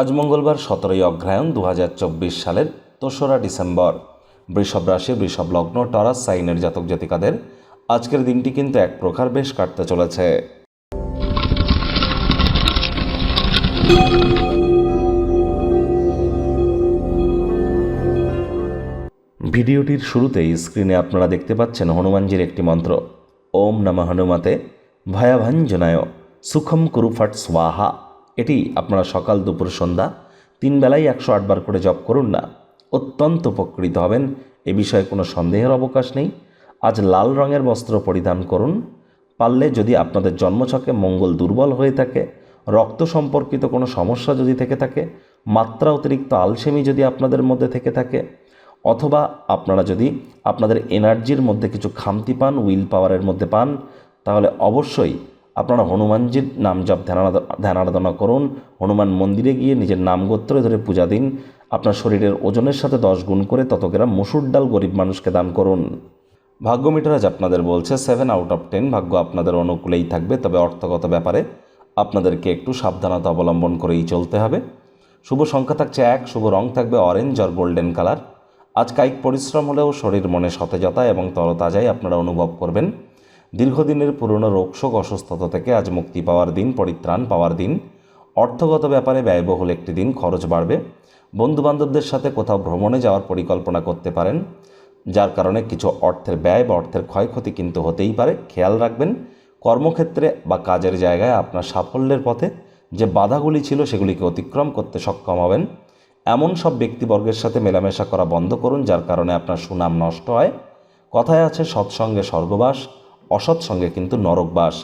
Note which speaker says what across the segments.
Speaker 1: আজ মঙ্গলবার সতেরোই অগ্রহায়ণ দু সালের দোসরা ডিসেম্বর। বৃষভ রাশি, বৃষভ লগ্ন, টরাস, সাইনের জাতক জাতিকাদের আজকের দিনটি কিন্তু এক প্রকার বেশ কাটতে চলেছে। ভিডিওটির শুরুতেই স্ক্রিনে আপনারা দেখতে পাচ্ছেন হনুমানজির একটি মন্ত্র। ওম নমঃ হনুমাতে ভয়াভাঞ্জনায় সুখম কুরুফাট স্বাহা। এটি আপনারা সকাল দুপুর সন্ধ্যা তিন বেলায় একশো আটবার করে জপ করুন না। অত্যন্ত উপকৃত হবেন। এ বিষয়ে কোনো সন্দেহের অবকাশ নেই। আজ লাল রঙের বস্ত্র পরিধান করুন। পারলে যদি আপনাদের জন্মছকে মঙ্গল দুর্বল হয়ে থাকে, রক্ত সম্পর্কিত কোনো সমস্যা যদি থেকে থাকে, মাত্রা অতিরিক্ত আলসেমি যদি আপনাদের মধ্যে থেকে থাকে, অথবা আপনারা যদি আপনাদের এনার্জির মধ্যে কিছু খামতি পান, উইল পাওয়ারের মধ্যে পান, তাহলে অবশ্যই আপনারা হনুমানজির নাম জপ ধ্যানারাধ- ধ্যানারাধনা করুন, হনুমান মন্দিরে গিয়ে নিজের নাম গোত্র ধরে পূজা দিন, আপনার শরীরের ওজনের সাথে দশ গুণ করে তত গ্রাম মসুর ডাল গরিব মানুষকে দান করুন। ভাগ্য মিটার আজ আপনাদের বলছে সেভেন আউট অফ টেন ভাগ্য আপনাদের অনুকূলেই থাকবে, তবে অর্থগত ব্যাপারে আপনাদেরকে একটু সাবধানতা অবলম্বন করেই চলতে হবে। শুভ সংখ্যা থাকছে এক, শুভ রং থাকবে অরেঞ্জ আর গোল্ডেন কালার আজ কায়িক পরিশ্রম হলেও শরীর মনে সতেজতা এবং তরতাজাই আপনারা অনুভব করবেন। দীর্ঘদিনের পুরনো রোগশোক অসুস্থতা থেকে আজ মুক্তি পাওয়ার দিন, পরিত্রাণ পাওয়ার দিন। অর্থগত ব্যাপারে ব্যয়বহুল একটি দিন, খরচ বাড়বে। বন্ধুবান্ধবদের সাথে কোথাও ভ্রমণে যাওয়ার পরিকল্পনা করতে পারেন, যার কারণে কিছু অর্থের ব্যয় বা অর্থের ক্ষয়ক্ষতি কিন্তু হতেই পারে। খেয়াল রাখবেন, কর্মক্ষেত্রে বা কাজের জায়গায় আপনার সাফল্যের পথে যে বাধাগুলি ছিল সেগুলিকে অতিক্রম করতে সক্ষম হবেন। এমন সব ব্যক্তিবর্গের সাথে মেলামেশা করা বন্ধ করুন, যার কারণে আপনার সুনাম নষ্ট হয়। কথায় আছে, সৎসঙ্গে স্বর্গবাস অসৎসঙ্গে কিন্তু নরকবাস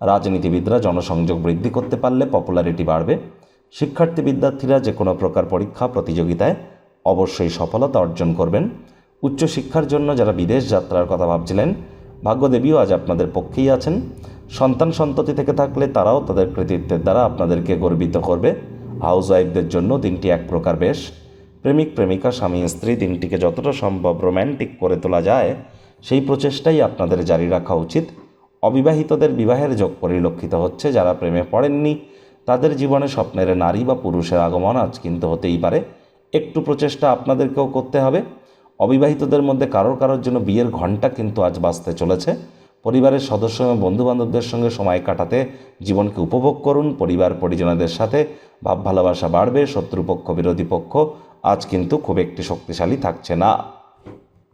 Speaker 1: রাজনীতিবিদরা জনসংযোগ বৃদ্ধি করতে পারলে পপুলারিটি বাড়বে। শিক্ষার্থী বিদ্যার্থীরা যে কোনো প্রকার পরীক্ষা, প্রতিযোগিতায় অবশ্যই সফলতা অর্জন করবেন। উচ্চশিক্ষার জন্য যারা বিদেশ যাত্রার কথা ভাবছিলেন, ভাগ্যদেবীও আজ আপনাদের পক্ষেই আছেন। সন্তান সন্ততি থেকে থাকলে তারাও তাদের কৃতিত্বের দ্বারা আপনাদেরকে গর্বিত করবে। হাউস ওয়াইফদের জন্য দিনটি এক প্রকার বেশ। প্রেমিক, প্রেমিকা, স্বামী, স্ত্রী দিনটিকে যতটা সম্ভব রোম্যান্টিক করে তোলা যায় সেই প্রচেষ্টাই আপনাদের জারি রাখা উচিত। অবিবাহিতদের বিবাহের যোগ পরিলক্ষিত হচ্ছে, যারা প্রেমে পড়েননি, তাদের জীবনে স্বপ্নের নারী বা পুরুষের আগমন আজ কিন্তু হতেই পারে। একটু প্রচেষ্টা আপনাদেরকেও করতে হবে। অবিবাহিতদের মধ্যে কারোর কারোর জন্য বিয়ের ঘণ্টা কিন্তু আজ বাজতে চলেছে। পরিবারের সদস্য এবং বন্ধুবান্ধবদের সঙ্গে সময় কাটাতে জীবনকে উপভোগ করুন। পরিবার, পরিজনদের সাথে ভাব ভালোবাসা বাড়বে। শত্রুপক্ষ, বিরোধী পক্ষ আজ কিন্তু খুব একটি শক্তিশালী থাকছে না।